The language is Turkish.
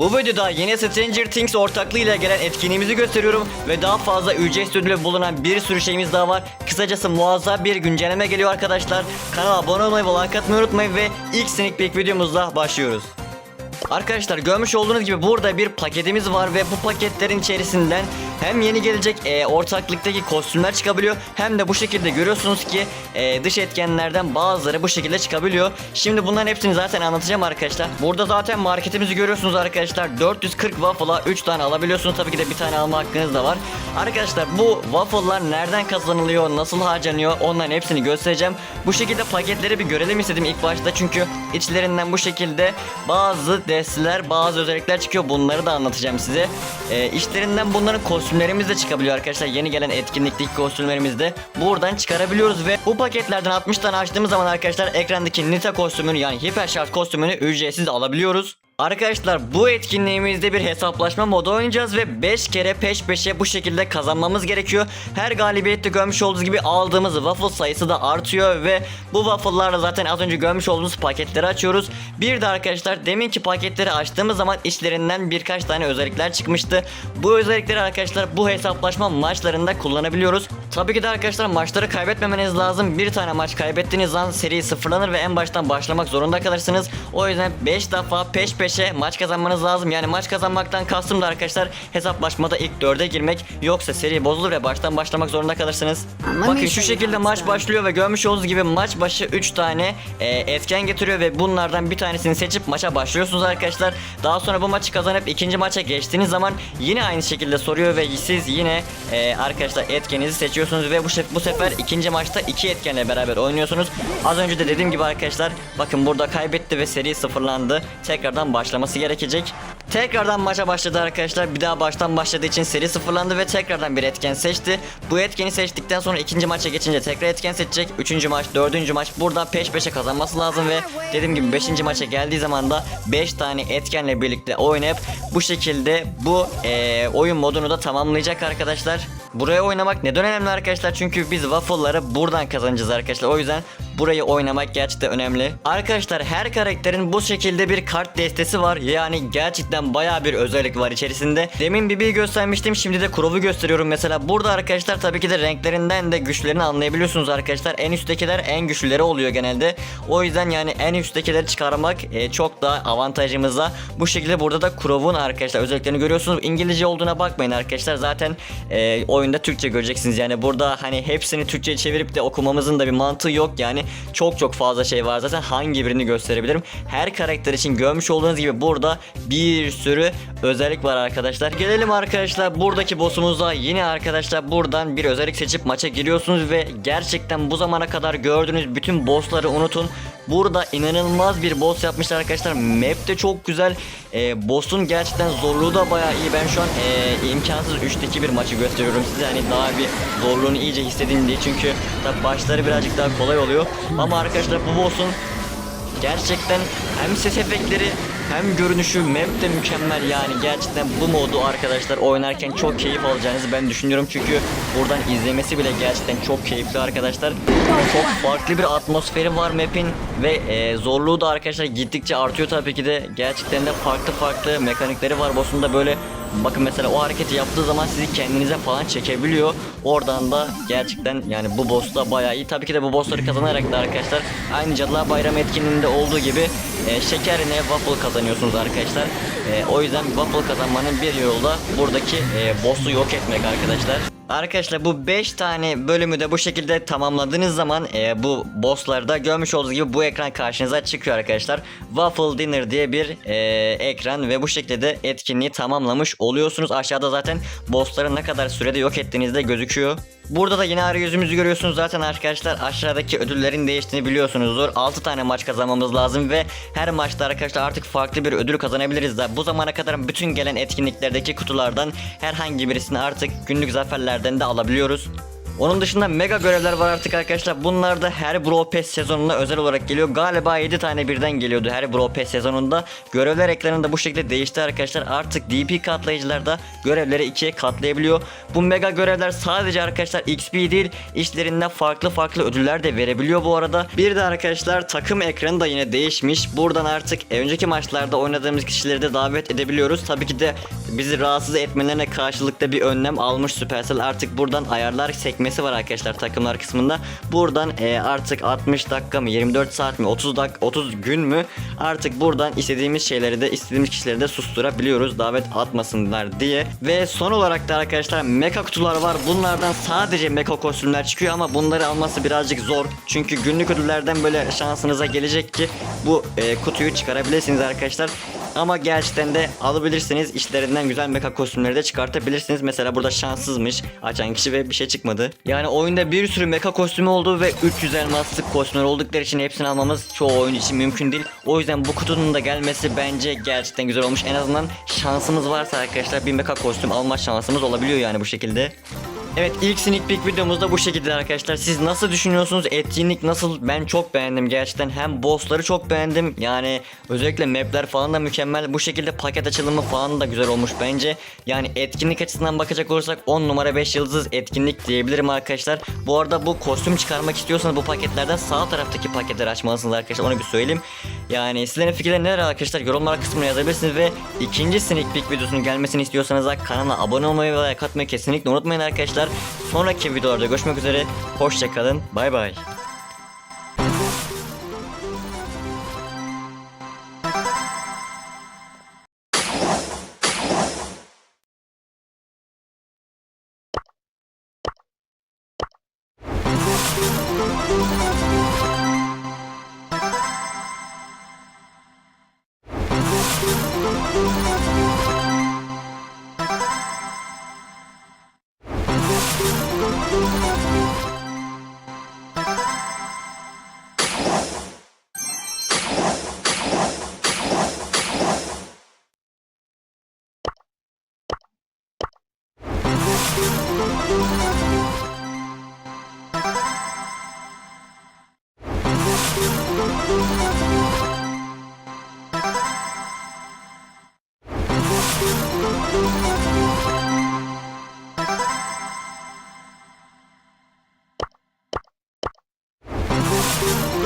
Bu videoda yeni Stranger Things ortaklığıyla gelen etkinliğimizi gösteriyorum ve daha fazla ücretsiz ödülü bulunan bir sürü şeyimiz daha var. Kısacası muazzam bir güncelleme geliyor arkadaşlar. Kanala abone olmayı ve like atmayı unutmayın ve ilk sneak peek videomuzla başlıyoruz. Arkadaşlar görmüş olduğunuz gibi burada bir paketimiz var ve bu paketlerin içerisinden hem yeni gelecek e, ortaklıktaki kostümler çıkabiliyor hem de bu şekilde görüyorsunuz ki e, dış etkenlerden bazıları bu şekilde çıkabiliyor. Şimdi bunların hepsini zaten anlatacağım arkadaşlar. Burada zaten marketimizi görüyorsunuz arkadaşlar. 440 waffle'a 3 tane alabiliyorsunuz. Tabii ki de bir tane alma hakkınız da var. Arkadaşlar bu waffle'lar nereden kazanılıyor, nasıl harcanıyor onların hepsini göstereceğim. Bu şekilde paketleri bir görelim istedim ilk başta çünkü içlerinden bu şekilde bazı desteler, bazı özellikler çıkıyor. Bunları da anlatacağım size. E, içlerinden bunların kostümlerimiz de çıkabiliyor arkadaşlar. Yeni gelen etkinlikteki kostümlerimiz de buradan çıkarabiliyoruz ve bu paketlerden 60 tane açtığımız zaman arkadaşlar ekrandaki Nita kostümünü yani hiper şart kostümünü ücretsiz alabiliyoruz. Arkadaşlar bu etkinliğimizde bir hesaplaşma modu oynayacağız ve 5 kere peş peşe bu şekilde kazanmamız gerekiyor. Her galibiyette görmüş olduğunuz gibi aldığımız waffle sayısı da artıyor ve bu waffle'larla zaten az önce görmüş olduğunuz paketleri açıyoruz. Bir de arkadaşlar deminki paketleri açtığımız zaman içlerinden birkaç tane özellikler çıkmıştı. Bu özellikleri arkadaşlar bu hesaplaşma maçlarında kullanabiliyoruz. Tabii ki de arkadaşlar maçları kaybetmemeniz lazım. Bir tane maç kaybettiğiniz zaman seri sıfırlanır ve en baştan başlamak zorunda kalırsınız. O yüzden 5 defa peş peşe maç kazanmanız lazım. Yani maç kazanmaktan kastım da arkadaşlar hesaplaşmada ilk 4'e girmek. Yoksa seri bozulur ve baştan başlamak zorunda kalırsınız. Ama Bakın şu şekilde maç yaptın? başlıyor ve görmüş olduğunuz gibi maç başı 3 tane e, etken getiriyor ve bunlardan bir tanesini seçip maça başlıyorsunuz arkadaşlar. Daha sonra bu maçı kazanıp ikinci maça geçtiğiniz zaman yine aynı şekilde soruyor ve siz yine e, arkadaşlar etkeninizi seçiyorsunuz ve bu, şef- bu sefer ikinci maçta iki etkenle beraber oynuyorsunuz. Az önce de dediğim gibi arkadaşlar bakın burada kaybetti ve seri sıfırlandı. Tekrardan başlaması gerekecek. Tekrardan maça başladı arkadaşlar. Bir daha baştan başladığı için seri sıfırlandı ve tekrardan bir etken seçti. Bu etkeni seçtikten sonra ikinci maça geçince tekrar etken seçecek. Üçüncü maç, dördüncü maç buradan peş peşe kazanması lazım ve dediğim gibi beşinci maça geldiği zaman da 5 tane etkenle birlikte oynayıp bu şekilde bu eee, oyun modunu da tamamlayacak arkadaşlar. Buraya oynamak neden önemli arkadaşlar? Çünkü biz waffle'ları buradan kazanacağız arkadaşlar. O yüzden burayı oynamak gerçekten önemli. Arkadaşlar her karakterin bu şekilde bir kart destesi var. Yani gerçekten baya bir özellik var içerisinde. Demin Bibi'yi göstermiştim. Şimdi de Crow'u gösteriyorum mesela. Burada arkadaşlar tabii ki de renklerinden de güçlerini anlayabiliyorsunuz arkadaşlar. En üsttekiler en güçlüleri oluyor genelde. O yüzden yani en üsttekileri çıkarmak e, çok daha avantajımıza. Bu şekilde burada da Crow'un arkadaşlar özelliklerini görüyorsunuz. İngilizce olduğuna bakmayın arkadaşlar. Zaten e, oyunda Türkçe göreceksiniz. Yani burada hani hepsini Türkçe çevirip de okumamızın da bir mantığı yok. Yani çok çok fazla şey var. Zaten hangi birini gösterebilirim? Her karakter için görmüş olduğunuz gibi burada bir sürü özellik var arkadaşlar. Gelelim arkadaşlar buradaki boss'umuza. Yine arkadaşlar buradan bir özellik seçip maça giriyorsunuz ve gerçekten bu zamana kadar gördüğünüz bütün boss'ları unutun. Burada inanılmaz bir boss yapmışlar arkadaşlar. Map de çok güzel. Ee, boss'un gerçekten zorluğu da bayağı iyi. Ben şu an ee, imkansız 3'teki bir maçı gösteriyorum size. Hani daha bir zorluğunu iyice hissedin diye. Çünkü tabi başları birazcık daha kolay oluyor. Ama arkadaşlar bu boss'un Gerçekten hem ses efektleri hem görünüşü map de mükemmel yani gerçekten bu modu arkadaşlar oynarken çok keyif alacağınızı ben düşünüyorum. Çünkü buradan izlemesi bile gerçekten çok keyifli arkadaşlar. Çok farklı bir atmosferi var map'in ve e, zorluğu da arkadaşlar gittikçe artıyor tabii ki de. Gerçekten de farklı farklı mekanikleri var. Boss'un da böyle bakın mesela o hareketi yaptığı zaman sizi kendinize falan çekebiliyor oradan da gerçekten yani bu boss da bayağı iyi tabii ki de bu bossları kazanarak da arkadaşlar aynı Cadılar Bayramı etkinliğinde olduğu gibi e, şekerine waffle kazanıyorsunuz arkadaşlar. E, o yüzden waffle kazanmanın bir yolu da buradaki e, boss'u yok etmek arkadaşlar. Arkadaşlar bu 5 tane bölümü de bu şekilde tamamladığınız zaman e, bu bosslarda görmüş olduğunuz gibi bu ekran karşınıza çıkıyor arkadaşlar. Waffle Dinner diye bir e, ekran ve bu şekilde de etkinliği tamamlamış oluyorsunuz. Aşağıda zaten bossları ne kadar sürede yok ettiğinizde gözüküyor. Burada da yine arayüzümüzü görüyorsunuz zaten arkadaşlar aşağıdaki ödüllerin değiştiğini biliyorsunuzdur. 6 tane maç kazanmamız lazım ve her maçta arkadaşlar artık farklı bir ödül kazanabiliriz de bu zamana kadar bütün gelen etkinliklerdeki kutulardan herhangi birisini artık günlük zaferlerden de alabiliyoruz. Onun dışında mega görevler var artık arkadaşlar. Bunlar da her Brawl Pass sezonuna özel olarak geliyor. Galiba 7 tane birden geliyordu her Brawl Pass sezonunda. Görevler ekranında bu şekilde değişti arkadaşlar. Artık DP katlayıcılarda görevleri ikiye katlayabiliyor. Bu mega görevler sadece arkadaşlar XP değil işlerinden farklı farklı ödüller de verebiliyor bu arada. Bir de arkadaşlar takım ekranı da yine değişmiş. Buradan artık önceki maçlarda oynadığımız kişileri de davet edebiliyoruz. Tabii ki de bizi rahatsız etmelerine karşılıkta bir önlem almış Supercell. Artık buradan ayarlar sekmesi var arkadaşlar takımlar kısmında. Buradan e, artık 60 dakika mı 24 saat mi 30 dak 30 gün mü artık buradan istediğimiz şeyleri de istediğimiz kişileri de susturabiliyoruz davet atmasınlar diye. Ve son olarak da arkadaşlar mecha kutular var. Bunlardan sadece mecha kostümler çıkıyor ama bunları alması birazcık zor. Çünkü günlük ödüllerden böyle şansınıza gelecek ki bu e, kutuyu çıkarabilirsiniz arkadaşlar. Ama gerçekten de alabilirsiniz. İşlerinden güzel mecha kostümleri de çıkartabilirsiniz. Mesela burada şanssızmış açan kişi ve bir şey çıkmadı. Yani oyunda bir sürü mecha kostümü oldu ve 300 elmaslık kostümler oldukları için hepsini almamız çoğu oyun için mümkün değil. O yüzden bu kutunun da gelmesi bence gerçekten güzel olmuş. En azından şansımız varsa arkadaşlar bir mecha kostüm alma şansımız olabiliyor yani bu şekilde. Evet ilk sneak peek videomuz da bu şekilde arkadaşlar. Siz nasıl düşünüyorsunuz? Etkinlik nasıl? Ben çok beğendim gerçekten. Hem bossları çok beğendim. Yani özellikle mapler falan da mükemmel. Bu şekilde paket açılımı falan da güzel olmuş bence. Yani etkinlik açısından bakacak olursak 10 numara 5 yıldız etkinlik diyebilirim arkadaşlar. Bu arada bu kostüm çıkarmak istiyorsanız bu paketlerden sağ taraftaki paketleri açmalısınız arkadaşlar. Onu bir söyleyeyim. Yani sizlerin fikirleri neler arkadaşlar yorumlar kısmına yazabilirsiniz ve ikinci Sneak Peek videosunun gelmesini istiyorsanız da kanala abone olmayı ve like atmayı kesinlikle unutmayın arkadaşlar. Sonraki videolarda görüşmek üzere. Hoşçakalın. Bay bay.